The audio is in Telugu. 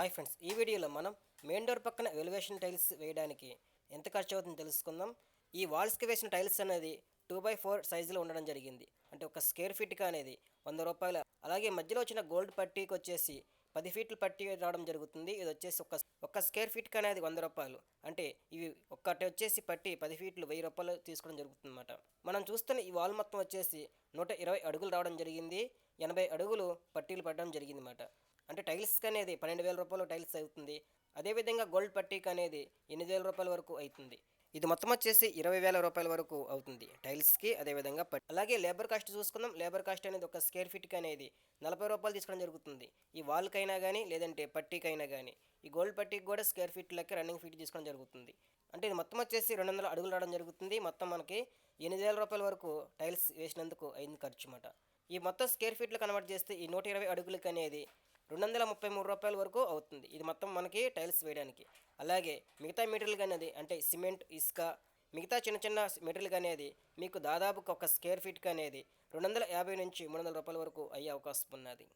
హాయ్ ఫ్రెండ్స్ ఈ వీడియోలో మనం మెయిన్ డోర్ పక్కన ఎలివేషన్ టైల్స్ వేయడానికి ఎంత ఖర్చు అవుతుందో తెలుసుకుందాం. ఈ వాల్స్కి వేసిన టైల్స్ అనేది టూ బై ఫోర్ సైజులో ఉండడం జరిగింది. అంటే ఒక స్క్వేర్ ఫీట్కి అనేది వంద రూపాయలు. అలాగే మధ్యలో వచ్చిన గోల్డ్ పట్టీకి వచ్చేసి పది ఫీట్ల పట్టీ రావడం జరుగుతుంది. ఇది వచ్చేసి ఒక ఒక స్క్వేర్ ఫీట్కి అనేది వంద రూపాయలు. అంటే ఇవి ఒక్కటి వచ్చేసి పట్టి పది ఫీట్లు వెయ్యి రూపాయలు తీసుకోవడం జరుగుతుంది అనమాట మనం చూస్తున్న ఈ వాల్ మొత్తం వచ్చేసి నూట ఇరవై అడుగులు రావడం జరిగింది. ఎనభై అడుగులు పట్టీలు పడడం జరిగింది అన్నమాట అంటే టైల్స్కి అనేది పన్నెండు వేల రూపాయలు టైల్స్ అవుతుంది. అదేవిధంగా గోల్డ్ పట్టీకి అనేది ఎనిమిది వేల రూపాయల వరకు అవుతుంది. ఇది మొత్తం వచ్చేసి ఇరవై వేల రూపాయల వరకు అవుతుంది టైల్స్కి అదేవిధంగా పట్టి అలాగే లేబర్ కాస్ట్ చూసుకుందాం. లేబర్ కాస్ట్ అనేది ఒక స్క్వేర్ ఫీట్కి అనేది నలభై రూపాయలు తీసుకోవడం జరుగుతుంది. ఈ వాల్కైనా కానీ లేదంటే పట్టీకైనా కానీ ఈ గోల్డ్ పట్టీకి కూడా స్క్వేర్ ఫీట్ లెక్క రన్నింగ్ ఫీట్ తీసుకోవడం జరుగుతుంది. అంటే ఇది మొత్తం వచ్చేసి రెండు వందల అడుగులు రావడం జరుగుతుంది. మొత్తం మనకి ఎనిమిది వేల రూపాయల వరకు టైల్స్ వేసినందుకు అయింది ఖర్చు అన్నమాట. ఈ మొత్తం స్క్వేర్ ఫీట్లు కన్వర్ట్ చేస్తే ఈ నూట ఇరవై అడుగులకి అనేది రెండు వందల ముప్పై మూడు రూపాయల వరకు అవుతుంది. ఇది మొత్తం మనకి టైల్స్ వేయడానికి. అలాగే మిగతా మెటీరియల్ అనేది అంటే సిమెంట్ ఇసుక మిగతా చిన్న చిన్న మెటీరియల్ అనేది మీకు దాదాపు ఒక స్క్వేర్ ఫీట్కి అనేది రెండు వందల యాభై నుంచి మూడు వందల రూపాయల వరకు అయ్యే అవకాశం ఉన్నది.